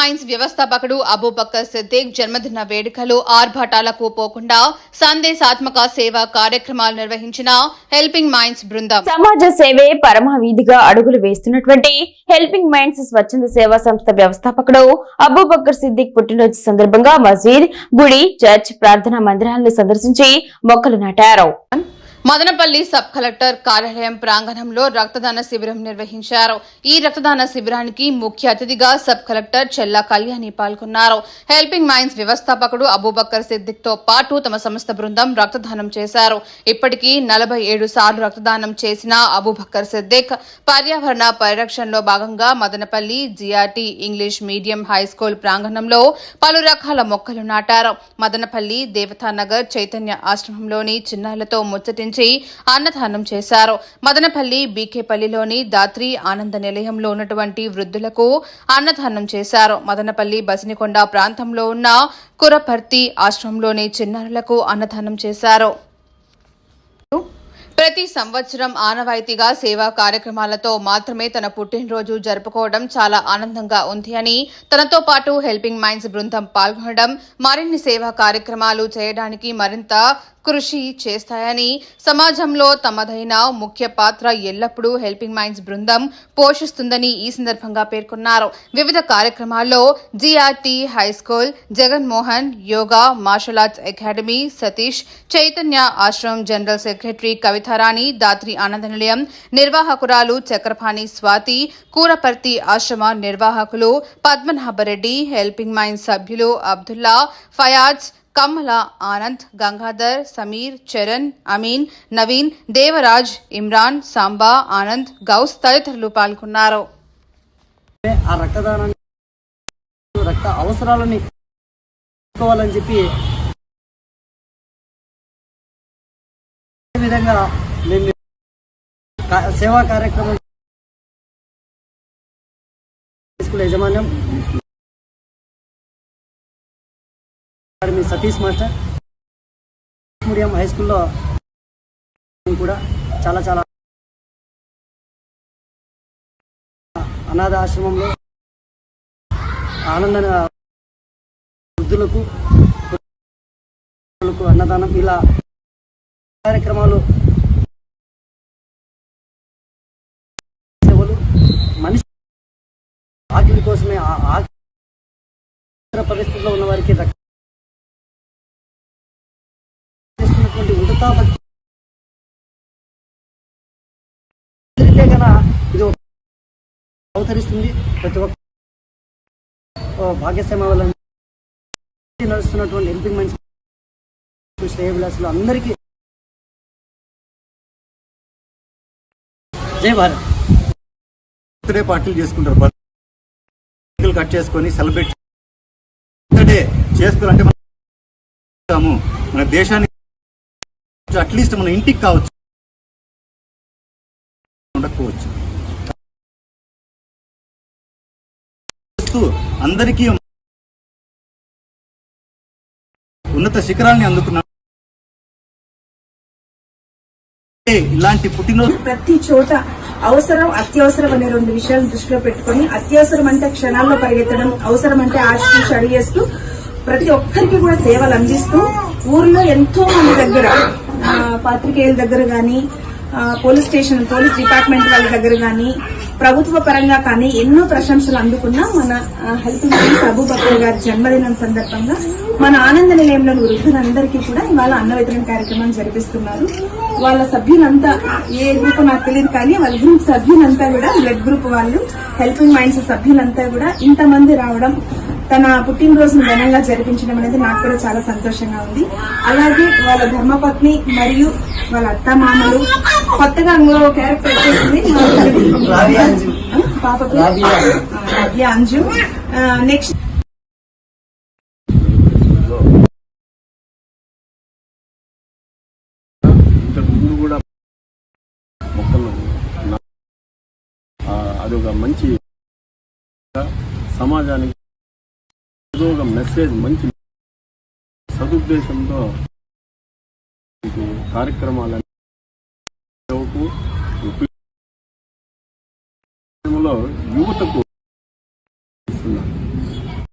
Mines వ్యవస్థాపకుడు అబూబక్కర్ సిద్దిక్ జన్మదిన వేడుకలు ఆర్భాటాలకు పోకుండా సందేశాత్మక సేవా కార్యక్రమాలు నిర్వహించిన హెల్పింగ్ మైన్స్ బృందం. సమాజ సేవే పరమవీధిగా అడుగులు వేస్తున్నటువంటి హెల్పింగ్ మైండ్స్ స్వచ్ఛంద సేవా సంస్థ వ్యవస్థాపకుడు అబూబక్కర్ సిద్దిక్ పుట్టినరోజు సందర్భంగా మసీద్ గుడి చర్చ్ ప్రార్థనా మందిరాలను సందర్శించి మొక్కలు నాటారు. మదనపల్లి సబ్ కలెక్టర్ కార్యాలయం ప్రాంగణంలో రక్తదాన శిబిరం నిర్వహించారు. ఈ రక్తదాన శిబిరానికి ముఖ్య అతిథిగా సబ్ కలెక్టర్ చెల్లా కళ్యాణి పాల్గొన్నారు. హెల్పింగ్ మైన్స్ వ్యవస్థాపకుడు అబూబక్కర్ సిద్దిక్తో పాటు తమ సంస్థ బృందం రక్తదానం చేశారు. ఇప్పటికీ నలభై ఏడు సార్లు రక్తదానం చేసిన అబూబక్కర్ సిద్దిక్ పర్యావరణ పరిరక్షణలో భాగంగా Madanapalle GRT English medium high school ప్రాంగణంలో పలు రకాల మొక్కలు నాటారు. మదనపల్లి దేవతానగర్ చైతన్య ఆశ్రమంలోని చిన్నారులతో ముచ్చటించి అన్నదానం చేశారు. మదనపల్లి బీకేపల్లిలోని దాత్రి ఆనంద నిలయంలో ఉన్నటువంటి వృద్ధులకు అన్నదానం చేశారు. మదనపల్లి బసినికొండ ప్రాంతంలో ఉన్న కురపర్తి ఆశ్రమంలోని చిన్నారులకు అన్నదానం చేశారు. ప్రతి సంవత్సరం ఆనవాయితీగా సేవా కార్యక్రమాలతో మాత్రమే తన పుట్టినరోజు జరుపుకోవడం చాలా ఆనందంగా ఉంది అని తనతో పాటు హెల్పింగ్ మైండ్స్ బృందం పాల్గొనడం మరిన్ని సేవా కార్యక్రమాలు చేయడానికి మరింత కృషి చేస్తాయని సమాజంలో తమదైన ముఖ్య పాత్ర ఎల్లప్పుడూ హెల్పింగ్ మైండ్స్ బృందం పోషిస్తుందని ఈ సందర్భంగా పేర్కొన్నారు. వివిధ కార్యక్రమాల్లో GRT high school Jaganmohan yoga martial arts academy Satish Chaitanya ఆశ్రమం జనరల్ సెక్రటరీ కవిత కవితారాణి దాత్రి ఆనంద నిలయం నిర్వాహకురాలు చక్రపాణి స్వాతి కూరపర్తి ఆశ్రమ నిర్వాహకులు పద్మనాభరెడ్డి హెల్పింగ్ మైండ్ సభ్యులు అబ్దుల్లా ఫయాజ్ కమ్మల ఆనంద్ గంగాధర్ సమీర్ చరణ్ అమీన్ నవీన్ దేవరాజ్ ఇమ్రాన్ సాంబా ఆనంద్ గౌస్ తదితరులు పాల్గొన్నారు. ఆ రక్తదానాన్ని రక్త అవసరాలని చెప్పి విధంగా మేము సేవా కార్యక్రమం స్కూల్ యాజమాన్యం మీ సతీష్ మాస్టర్ మీడియం హై స్కూల్లో కూడా చాలా చాలా అనాథ ఆశ్రమంలో ఆనంద వృద్ధులకు అన్నదానం ఇలా కార్యక్రమాలు సేవలు మనిషి ఆకలి కోసమే ఆకలి పరిస్థితుల్లో ఉన్న వారికి చేస్తున్నటువంటి ఉడతా భక్తి ఇది అవతరిస్తుంది. ప్రతి ఒక్క ఓ భాగ్యశ్రమ వల్ల నడుస్తున్నటువంటి ఎంపీ మైండ్స్ శ్రేయభిలాసులు అందరికీ జై భారత్. పార్టీలు చేసుకుంటారు. కేకులు కట్ చేసుకొని సెలబ్రేట్ బర్త్డే చేసుకోవాలంటే మనం మన దేశానికి అట్లీస్ట్ మన ఇంటికి కావచ్చు. ఉండకపోవచ్చు. అందరికీ ఉన్నత శిఖరాల్ని అందుకున్నాం ఇలాంటి పుట్టినరోజు ప్రతి చోట అవసరం అత్యవసరం అనే రెండు విషయాలు దృష్టిలో పెట్టుకొని అత్యవసరం అంటే క్షణాల్లో పరిగెత్తడం అవసరం అంటే ఆశించి అడిగేస్తూ ప్రతి ఒక్కరికి కూడా సేవలు అందిస్తూ ఊర్లో ఎంతో మంది దగ్గర పాత్రికేయుల దగ్గర కానీ పోలీస్ స్టేషన్ పోలీస్ డిపార్ట్మెంట్ వాళ్ళ దగ్గర కానీ ప్రభుత్వ పరంగా కానీ ఎన్నో ప్రశంసలు అందుకున్న మన హెల్త్ మినిస్టర్ అబూబక్కర్ గారి జన్మదినం సందర్భంగా మన ఆనంద నిలయంలోని వృద్ధులందరికీ కూడా ఇవాళ అన్న వితరణ కార్యక్రమం జరిపిస్తున్నారు. వాళ్ళ సభ్యులంతా ఏ గ్రూప్ నాకు తెలియదు కానీ వాళ్ళ గ్రూప్ సభ్యులంతా కూడా బ్లడ్ గ్రూప్ వాళ్ళు హెల్పింగ్ మైండ్స్ సభ్యులంతా కూడా ఇంతమంది రావడం తన పుట్టినరోజును ఘనంగా జరిపించడం అనేది నాకు కూడా చాలా సంతోషంగా ఉంది. అలాగే వాళ్ళ ధర్మపత్ని మరియు వాళ్ళ అత్తమామలు కొత్తగా అందులో క్యారెక్టర్ వచ్చేసింది. రాబియా అంజు. నెక్స్ట్ అదొక మంచి సమాజానికి ఏదో ఒక మెసేజ్ మంచి సదుద్దేశంతో కార్యక్రమాలను యువతకు